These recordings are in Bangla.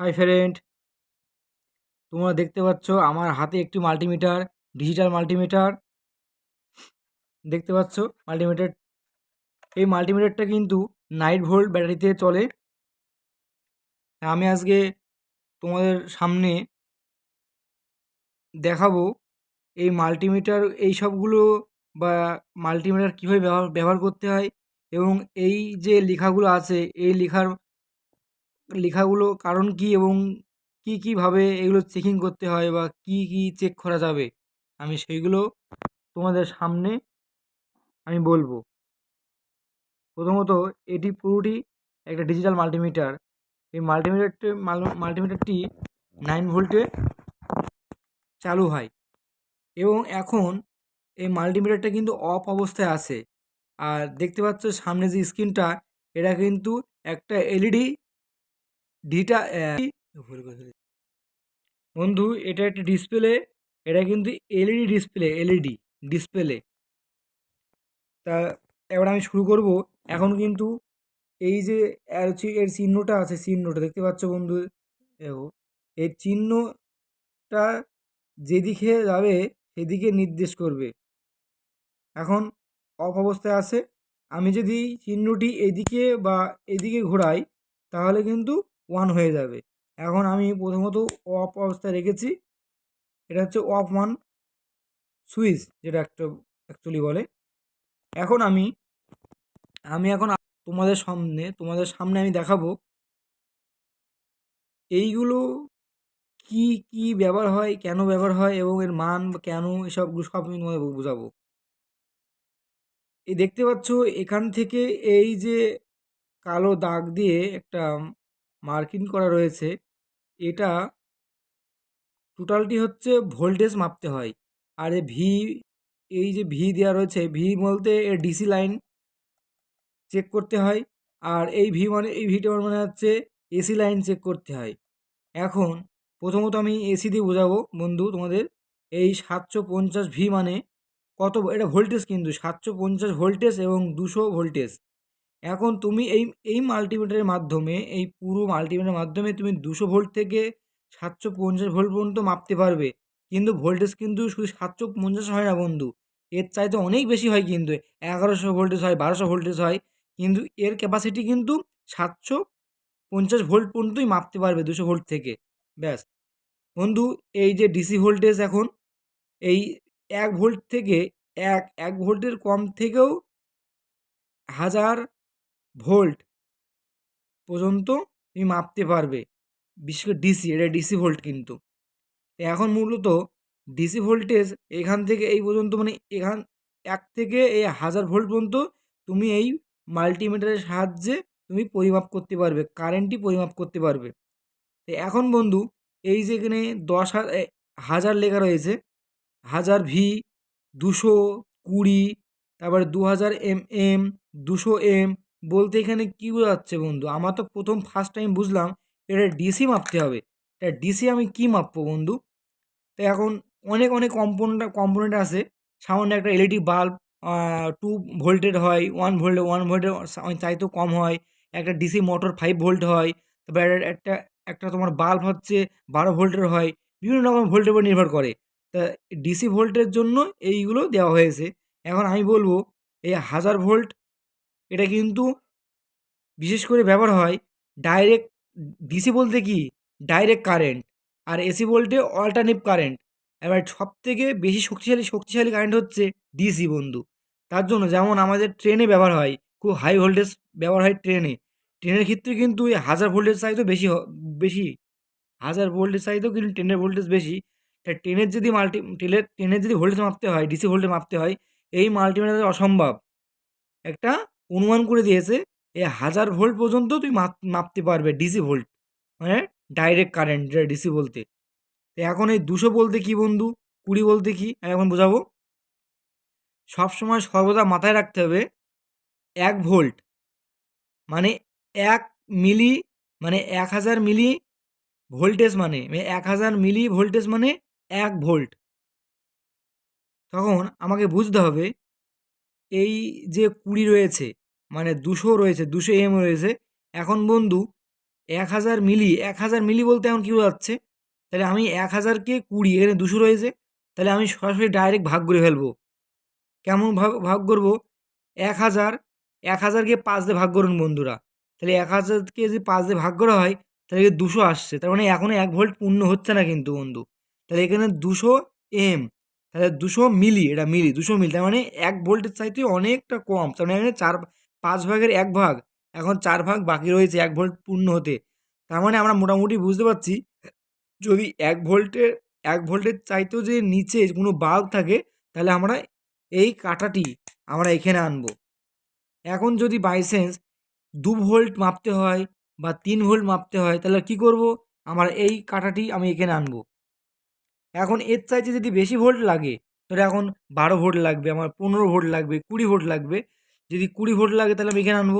হাই ফ্রেন্ড তোমরা দেখতে পাচ্ছ আমার হাতে একটি মাল্টিমিটার ডিজিটাল মাল্টিমিটার দেখতে পাচ্ছ মাল্টিমিটার এই মাল্টিমিটারটা কিন্তু নাইট ভোল্ট ব্যাটারিতে চলে। আমি আজকে তোমাদের সামনে দেখাবো এই মাল্টিমিটার এই সবগুলো বা মাল্টিমিটার কীভাবে ব্যবহার ব্যবহার করতে হয় এবং এই যে লেখাগুলো আছে, এই লেখার লেখাগুলো কারণ কী এবং কী কীভাবে এগুলো চেকিং করতে হয় বা কী কী চেক করা যাবে, আমি সেইগুলো তোমাদের সামনে আমি বলব। প্রথমত এটি পুরোটি একটা ডিজিটাল মাল্টিমিটার এই মাল্টিমিটারটি মাল্টিমিটারটি নাইন ভোল্টে চালু হয় এবং এখন এই মাল্টিমিটারটা কিন্তু অফ অবস্থায় আছে। আর দেখতে পাচ্ছ সামনে যে স্ক্রিনটা এটা কিন্তু একটা এলইডি ডিটা বন্ধু, এটা একটা ডিসপ্লে এটা কিন্তু এলইডি ডিসপ্লে এলইডি ডিসপ্লে তা, এবার আমি শুরু করব। এখন কিন্তু এই যে এর এর চিহ্নটা আছে, চিহ্নটা দেখতে পাচ্ছ বন্ধু? এই চিহ্নটা যেদিকে যাবে, সেদিকে নির্দেশ করবে। এখন অফ অবস্থায় আছে। আমি যদি চিহ্নটি এদিকে বা এদিকে ঘোরাই, তাহলে কিন্তু ওয়ান হয়ে যাবে। এখন আমি প্রথমত অফ অবস্থায় রেখেছি। এটা হচ্ছে অফ ওয়ান সুইচ যেটা একটা অ্যাকচুয়ালি বলে। এখন আমি আমি এখন তোমাদের সামনে তোমাদের সামনে আমি দেখাবো এইগুলো কি কি ব্যবহার হয়, কেন ব্যবহার হয় এবং এর মান কেন এসবগুলো সব আমি তোমাদের বোঝাবো। এই দেখতে পাচ্ছ এখান থেকে এই যে কালো দাগ দিয়ে একটা মার্কিং করা রয়েছে। এটা টোটালটি হচ্ছে ভোল্টেজ মাপতে হয়। আর এ ভি এই যে ভি দেওয়া রয়েছে ভি বলতে এর ডিসি লাইন চেক করতে হয়। আর এই ভি মানে এই ভিটা মানে হচ্ছে এসি লাইন চেক করতে হয়। এখন প্রথমত আমি এসি দিয়ে বোঝাবো, বন্ধু, তোমাদের। এই সাতশো পঞ্চাশ ভি মানে কত, এটা ভোল্টেজ কিন্তু, সাতশো পঞ্চাশ ভোল্টেজ এবং দুশো ভোল্টেজ। এখন তুমি এই এই মাল্টিমিটারের মাধ্যমে, এই পুরো মাল্টিমিটারের মাধ্যমে তুমি দুশো ভোল্ট থেকে সাতশো পঞ্চাশ ভোল্ট পর্যন্ত মাপতে পারবে। কিন্তু ভোল্টেজ কিন্তু শুধু সাতশো পঞ্চাশ হয় না বন্ধু, এর চাইতে অনেক বেশি হয় কিন্তু, এগারোশো ভোল্টেজ হয়, বারোশো ভোল্টেজ হয়, কিন্তু এর ক্যাপাসিটি কিন্তু সাতশো পঞ্চাশ ভোল্ট পর্যন্তই মাপতে পারবে দুশো ভোল্ট থেকে। ব্যাস। বন্ধু, এই যে ডিসি ভোল্টেজ এখন, এই এক ভোল্ট থেকে এক এক ভোল্টের কম থেকেও হাজার ভোল্ট পর্যন্ত তুমি মাপতে পারবে। বিশেষ করে ডিসি, এটা ডিসি ভোল্ট কিন্তু। এখন মূলত ডিসি ভোল্টেজ এখান থেকে এই পর্যন্ত মানে এখান, এক থেকে এই হাজার ভোল্ট পর্যন্ত তুমি এই মাল্টিমিটারের সাহায্যে তুমি পরিমাপ করতে পারবে, কারেন্টই পরিমাপ করতে পারবে। তো এখন বন্ধু, এই যে এখানে দশ হাজার লেখা রয়েছে, হাজার ভি, দুশো কুড়ি, তারপরে দু হাজার এম এম দুশো এম বলতে এখানে কী বোঝাচ্ছে বন্ধু? আমার তো প্রথম ফার্স্ট টাইম বুঝলাম এটা ডিসি মাপতে হবে। এটা ডিসি আমি কী মাপবো বন্ধু? তো এখন অনেক অনেক কম্পোনেন্ট কম্পোনেন্ট আছে। সামান্য একটা এলইডি বাল্ব টু ভোল্টেড হয় ওয়ান ভোল্টে ওয়ান ভোল্টের চাইতেও কম হয়। একটা ডিসি মোটর ফাইভ ভোল্ট হয়। তারপর একটা একটা তোমার বাল্ব হচ্ছে বারো ভোল্টের হয়। বিভিন্ন রকম ভোল্টের উপর নির্ভর করে। তা ডিসি ভোল্টের জন্য এইগুলো দেওয়া হয়েছে। এখন আমি বলব, এই হাজার ভোল্ট এটা কিন্তু বিশেষ করে ব্যবহার হয় ডাইরেক্ট ডিসি বলতে কি? ডাইরেক্ট কারেন্ট আর এসি বলতে অল্টারনেটিভ কারেন্ট এবার সব থেকে বেশি শক্তিশালী শক্তিশালী কারেন্ট হচ্ছে ডিসি বন্ধু। তার জন্য যেমন আমাদের ট্রেনে ব্যবহার হয়, খুব হাই ভোল্টেজ ব্যবহার হয় ট্রেনে ট্রেনের ক্ষেত্রে কিন্তু এই হাজার ভোল্টেজ চাইতেও বেশি বেশি। হাজার ভোল্টেজ চাইতেও কিন্তু ট্রেনের ভোল্টেজ বেশি। তা ট্রেনের যদি মাল্টি ট্রেনের ট্রেনের যদি ভোল্টেজ মাপতে হয় ডিসি ভোল্টেজ মাপতে হয়, এই মাল্টিমিটার অসম্ভব। একটা অনুমান করে দিয়েছে এই হাজার ভোল্ট পর্যন্ত তুই মাপ, মাপতে পারবে ডিসি ভোল্ট মানে ডাইরেক্ট কারেন্ট যেটা ডিসি বলতে। তো এখন এই দুশো বলতে কি বন্ধু? কুড়ি বলতে কি? আমি এখন বোঝাবো। সবসময় সর্বদা মাথায় রাখতে হবে, এক ভোল্ট মানে এক মিলি মানে এক হাজার মিলি ভোল্টেজ মানে এক হাজার মিলি ভোল্টেজ মানে এক ভোল্ট। তখন আমাকে বুঝতে হবে, এই যে কুড়ি রয়েছে মানে দুশো রয়েছে, দুশো এম রয়েছে। এখন বন্ধু, এক হাজার মিলি, এক হাজার মিলি বলতে এখন কী বোঝাচ্ছে? তাহলে আমি এক হাজারকে কুড়ি, এখানে দুশো রয়েছে, তাহলে আমি সরাসরি ডাইরেক্ট ভাগ করে ফেলব। কেমন ভাগ ভাগ করব? এক হাজার, এক হাজারকে পাঁচ দিয়ে ভাগ করুন বন্ধুরা। তাহলে এক হাজারকে যদি পাঁচ দিয়ে ভাগ করা হয়, তাহলে দুশো আসছে। তার মানে এখনও এক ভোল্ট পূর্ণ হচ্ছে না কিন্তু বন্ধু। তাহলে এখানে দুশো এম তাহলে দুশো মিলি, এটা মিলি, দুশো মিলি, তার মানে এক ভোল্টের চাইতে অনেকটা কম, তার মানে এখানে চার পাঁচ ভাগের এক ভাগ, এখন চার ভাগ বাকি রয়েছে এক ভোল্ট পূর্ণ হতে। তার মানে আমরা মোটামুটি বুঝতে পারছি, যদি এক ভোল্টের এক ভোল্টের চাইতেও যে নিচে কোনো বাল্ব থাকে, তাহলে আমরা এই কাঁটাটি আমরা এখানে আনব। এখন যদি বাইসেন্স দু ভোল্ট মাপতে হয় বা তিন ভোল্ট মাপতে হয়, তাহলে কী করব? আমার এই কাঁটাটি আমি এখানে আনব। এখন এর চাইতে যদি বেশি ভোল্ট লাগে ধরো এখন বারো ভোল্ট লাগবে, আমার পনেরো ভোল্ট লাগবে, কুড়ি ভোল্ট লাগবে যদি কুড়ি ভোল্ট লাগে তাহলে আমি এখানে আনব।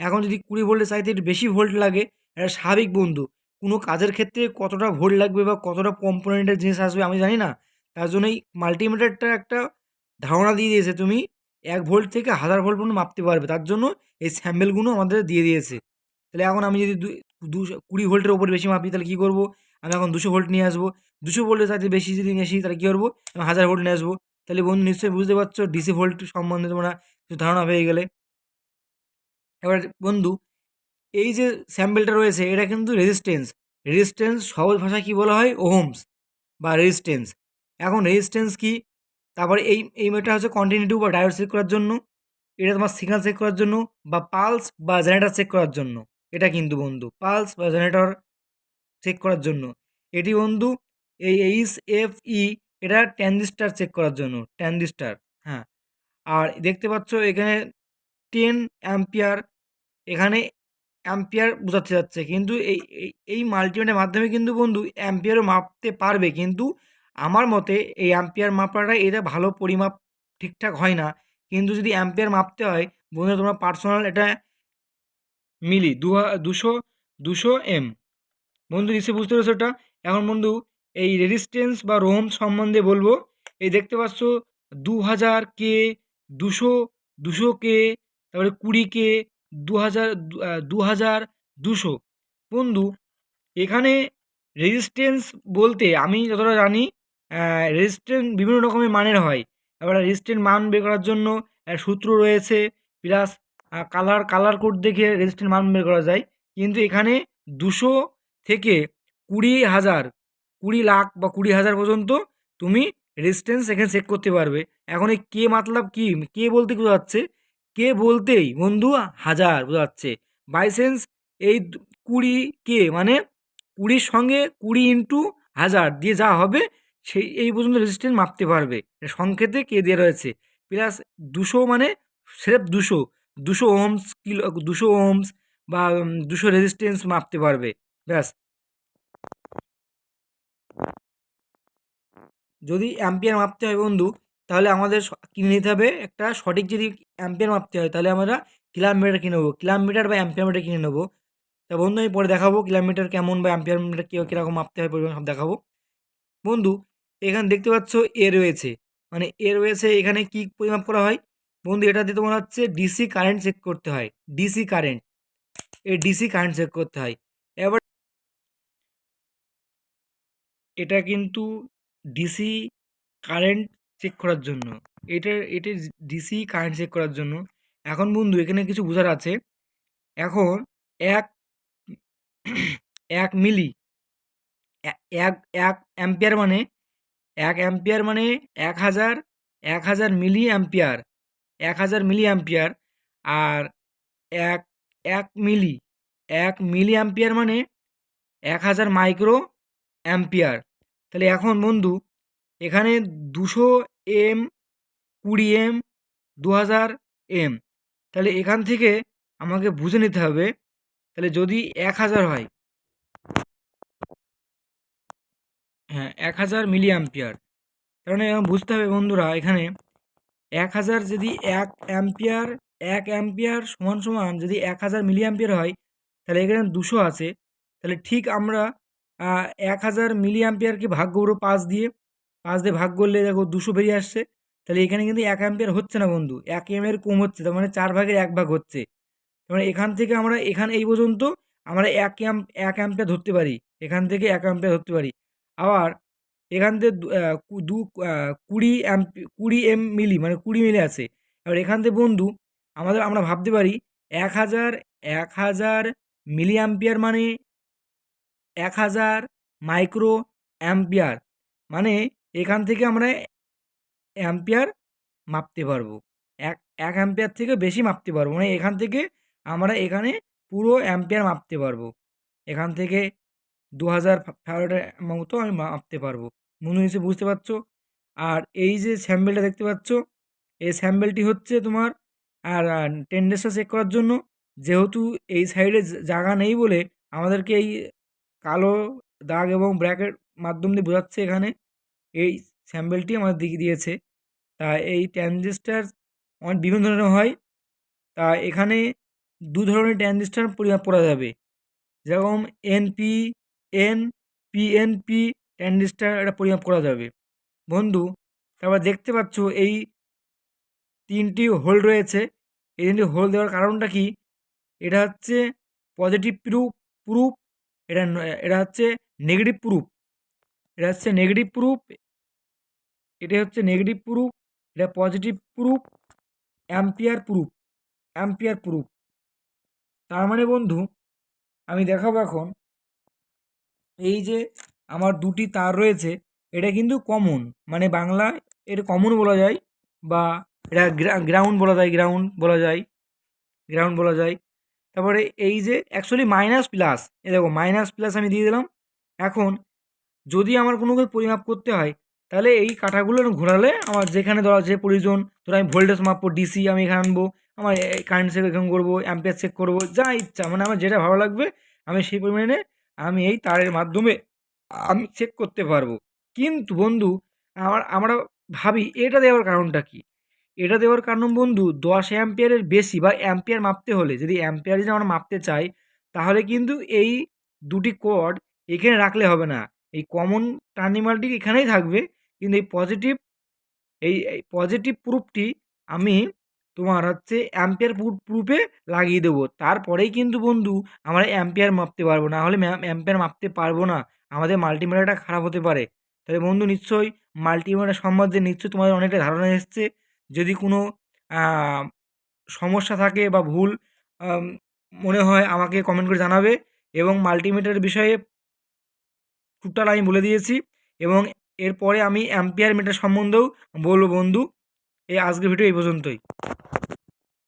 এখন যদি কুড়ি ভোল্টের চাইতে একটু বেশি ভোল্ট লাগে, এটা স্বাভাবিক বন্ধু। কোনো কাজের ক্ষেত্রে কতটা ভোল্ট লাগবে বা কতটা কম্পোনেন্টের জিনিস আসবে আমি জানি না। তার জন্য এই মাল্টিমিটারটা একটা ধারণা দিয়ে দিয়েছে তুমি, এক ভোল্ট থেকে হাজার ভোল্ট পর্যন্ত মাপতে পারবে। তার জন্য এই স্যাম্পেলগুলো আমাদের দিয়ে দিয়েছে। তাহলে এখন আমি যদি দুশো কুড়ি ভোল্টের ওপর বেশি মাপি তাহলে কী করব? আমি এখন দুশো ভোল্ট নিয়ে আসব। দুশো ভোল্টের সাথে বেশি যদি নিয়ে আসি তাহলে কী করব? আমি হাজার ভোল্ট নিয়ে আসব। তাহলে বন্ধু নিশ্চয়ই বুঝতে পারছ, ডিসি ভোল্ট সম্বন্ধে তোমরা ধারণা পেয়ে গেলে। এবার বন্ধু, এই যে স্যাম্পেলটা রয়েছে, এটা কিন্তু রেজিস্ট্যান্স রেজিস্ট্যান্স সহজ ভাষায় কী বলা হয়? ওহমস বা রেজিস্ট্যান্স এখন রেজিস্ট্যান্স কি? তারপরে এই এই মেটা হচ্ছে কন্টিনিউটি বা ডায়োড চেক করার জন্য। এটা তোমার সিগনাল চেক করার জন্য বা পালস বা জেনারেটর চেক করার জন্য। এটা কিন্তু বন্ধু পালস বা জেনারেটর চেক করার জন্য। এটি বন্ধু, এই এইচ এফ ই এটা ট্যানজিস্টার চেক করার জন্য ট্যানজিস্টার হ্যাঁ। আর দেখতে পাচ্ছ এখানে টেন অ্যাম্পিয়ার এখানে অ্যাম্পিয়ার বোঝাতে যাচ্ছে। কিন্তু এই, এই- মাল্টিমিটারের মাধ্যমে কিন্তু বন্ধু অ্যাম্পিয়ারও মাপতে পারবে। কিন্তু আমার মতে এই অ্যাম্পিয়ার মাপাটা এটা ভালো পরিমাপ ঠিকঠাক হয় না। কিন্তু যদি অ্যাম্পিয়ার মাপতে হয় বন্ধুরা তোমরা পার্সোনাল এটা মিলি, দু দুশো দুশো এম বন্ধু নিশ্চয়ই বুঝতে পেরেছ এটা? এখন বন্ধু এই রেজিস্ট্যান্স বা রোম সম্বন্ধে বলব। এই দেখতে পাচ্ছ দু হাজার কে দুশো দুশো কে, তারপরে কুড়ি কে দু হাজার দু হাজার দুশো। বন্ধু, এখানে রেজিস্ট্যান্স বলতে আমি যতটা জানি রেজিস্ট্যান্স বিভিন্ন রকমের মানের হয়। এবার রেজিস্ট্যান্স মান বের করার জন্য সূত্র রয়েছে প্লাস কালার কালার কোড দেখে রেজিস্ট্যান্স মান বের করা যায়। কিন্তু এখানে দুশো থেকে কুড়ি হাজার, কুড়ি লাখ বা কুড়ি হাজার পর্যন্ত তুমি রেজিস্ট্যান্স এখানে চেক করতে পারবে। এখন এই কে মাতলাব কি? কে বলতে কি বোঝাচ্ছে? কে বলতেই, বন্ধু, হাজার বোঝাচ্ছে। বাই সেন্স এই কুড়ি কে মানে কুড়ির সঙ্গে কুড়ি ইন্টু হাজার দিয়ে যা হবে, সেই, এই পর্যন্ত রেজিস্ট্যান্স মাপতে পারবে। সংকেতে কে দেওয়া রয়েছে? প্লাস দুশো মানে স্রেফ দুশো। দুশো ওহমস কিলো, দুশো ওহমস বা দুশো রেজিস্ট্যান্স মাপতে পারবে। ব্যাস। যদি অ্যাম্পিয়ার মাপতে হয় বন্ধু, তাহলে আমাদের কিনে নিতে হবে একটা সঠিক যদি অ্যাম্পিয়ার মাপতে হয়, তাহলে আমরা কিলোমিটার কিনে নেব। কিলোমিটার বা অ্যাম্পিয়ার মিটার কিনে নেব। তা বন্ধু, আমি পরে দেখাবো কিলোমিটার কেমন বা অ্যাম্পিয়ার মিটার কী, কীরকম মাপতে হয়, পরিমাণ সব দেখাবো। বন্ধু, এখানে দেখতে পাচ্ছ এ রয়েছে। মানে এ রয়েছে, এখানে কি পরিমাপ করা হয়? বন্ধু এটা দিয়ে তোমার হচ্ছে ডিসি কারেন্ট চেক করতে হয়। ডিসি কারেন্ট এই ডিসি কারেন্ট চেক করতে হয়। এবার এটা কিন্তু ডিসি কারেন্ট চেক করার জন্য। এটা এটা ডিসি কারেন্ট চেক করার জন্য। এখন বন্ধু, এখানে কিছু বোঝার আছে। এখন এক এক মিলি, এক এক অ্যাম্পিয়ার মানে এক অ্যাম্পিয়ার মানে এক হাজার এক হাজার মিলি অ্যাম্পিয়ার, এক হাজার মিলি অ্যাম্পিয়ার আর এক এক মিলি এক মিলি অ্যাম্পিয়ার মানে এক হাজার মাইক্রো অ্যাম্পিয়ার। তাহলে এখন বন্ধু, এখানে দুশো এম, কুড়ি এম দু হাজার এম। তাহলে এখান থেকে আমাকে বুঝে নিতে হবে, তাহলে যদি এক হাজার হয় হ্যাঁ এক হাজার মিলি অ্যাম্পিয়ার তার মানে এখন বুঝতে হবে বন্ধুরা, এখানে এক হাজার যদি এক অ্যাম্পিয়ার এক অ্যাম্পিয়ার সমান সমান যদি এক হাজার মিলি অ্যাম্পিয়ার হয়, তাহলে এখানে দুশো আছে। তাহলে ঠিক আমরা এক হাজার মিলি অ্যাম্পিয়ারকে ভাগ করব পাঁচ দিয়ে পাঁচ দিয়ে ভাগ করলে দেখো দুশো বেরিয়ে আসছে। তাহলে এখানে কিন্তু এক অ্যাম্পিয়ার হচ্ছে না বন্ধু, এক এম এর কম হচ্ছে, তার মানে চার ভাগের এক ভাগ হচ্ছে। তার মানে এখান থেকে আমরা, এখানে এই পর্যন্ত আমরা এক অ্যাম্প, এক অ্যাম্পিয়ার ধরতে পারি, এখান থেকে এক অ্যাম্পিয়ার ধরতে পারি। আবার এখান থেকে দু কুড়ি অ্যাম্প, কুড়ি এম মিলি মানে কুড়ি মিলি আছে। এবার এখান থেকে বন্ধু আমাদের, আমরা ভাবতে পারি, এক হাজার এক হাজার মিলি অ্যাম্পিয়ার মানে এক হাজার মাইক্রো অ্যাম্পিয়ার। মানে এখান থেকে আমরা অ্যাম্পিয়ার মাপতে পারব। এক এক অ্যাম্পিয়ার থেকে বেশি মাপতে পারব। মানে এখান থেকে আমরা এখানে পুরো অ্যাম্পিয়ার মাপতে পারব। এখান থেকে দু হাজার ফ্যারাডের মতো আমি মাপতে পারব। বন্ধু, নিশ্চয়ই বুঝতে পারছ? আর এই যে স্যাম্বেলটা দেখতে পাচ্ছ, এই স্যাম্বেলটি হচ্ছে তোমার, আর টেন্ডেন্সটা চেক করার জন্য। যেহেতু এই সাইডে জায়গা নেই বলে আমাদেরকে এই কালো দাগ এবং ব্র্যাকের মাধ্যম দিয়ে বোঝাচ্ছে এখানে এই স্যাম্বেলটি আমাদের দিকে দিয়েছে। তা এই ট্রানজিস্টার অনেক বিভিন্ন ধরনের হয়। তা এখানে দু ধরনের ট্রানজিস্টার পরিমাপ করা যাবে। যেরকম এনপি এন পিএনপি ট্রানজিস্টার এটা পরিমাপ করা যাবে। বন্ধু, তারপর দেখতে পাচ্ছ এই তিনটি হোল রয়েছে। এই তিনটি হোল দেওয়ার কারণটা কি? এটা হচ্ছে পজিটিভ প্রুফ প্রুফ এটা এটা হচ্ছে নেগেটিভ প্রুফ এটা হচ্ছে নেগেটিভ প্রুফ এটা হচ্ছে নেগেটিভ প্রুফ এটা positive proof ampere proof ampere proof তার মানে বন্ধু, আমি দেখাবো এখন, এই যে আমার দুটি তার রয়েছে, এটা কিন্তু কমন মানে বাংলায় এর কমন বলা যায়, বা এটা গ্রাউন্ড বলা যায় গ্রাউন্ড বলা যায় গ্রাউন্ড বলা যায়। তারপরে এই যে অ্যাকচুয়ালি মাইনাস প্লাস এ দেখো মাইনাস প্লাস আমি দিয়ে দিলাম। এখন যদি আমার কোনো কিছু পরিমাপ করতে হয়, তাহলে এই কাঁটাগুলো ঘোরালে আমার যেখানে ধরা যে প্রয়োজন, ধরো আমি ভোল্টেজ মাপবো ডিসি আমি এখানে আনব, আমার কারেন্ট চেক এখানে করব অ্যাম্পিয়ার চেক করব, যা ইচ্ছা মানে আমার যেটা ভালো লাগবে, আমি সেই পরিমাণে আমি এই তারের মাধ্যমে আমি চেক করতে পারব। কিন্তু বন্ধু, আমার, আমরা ভাবি, এটা দেওয়ার কারণটা কি? এটা দেওয়ার কারণ বন্ধু, দশ অ্যাম্পিয়ারের বেশি বা অ্যাম্পিয়ার মাপতে হলে, যদি অ্যাম্পিয়ার যদি আমরা মাপতে চাই, তাহলে কিন্তু এই দুটি কর্ড এখানে রাখলে হবে না। এই কমন টার্নিমালটি এখানেই থাকবে, কিন্তু এই পজিটিভ এই পজিটিভ প্রুফটি আমি তোমার হচ্ছে অ্যাম্পিয়ার প্রুফে লাগিয়ে দেবো। তারপরেই কিন্তু বন্ধু, আমরা অ্যাম্পিয়ার মাপতে পারব। না হলে অ্যাম্পিয়ার মাপতে পারব না। আমাদের মাল্টিমিটারটা খারাপ হতে পারে। তাহলে বন্ধু নিশ্চয়ই মাল্টিমিটার সম্বন্ধে নিশ্চয়ই তোমাদের অনেকটা ধারণা এসছে। যদি কোনো সমস্যা থাকে বা ভুল মনে হয় আমাকে কমেন্ট করে জানাবে এবং মাল্টিমিটারের বিষয়ে টোটাল আমি বলে দিয়েছি এবং এরপরে আমি অ্যাম্পিয়ার মিটার সম্বন্ধেও বলব বন্ধু। এই আজকের ভিডিও এই পর্যন্তই।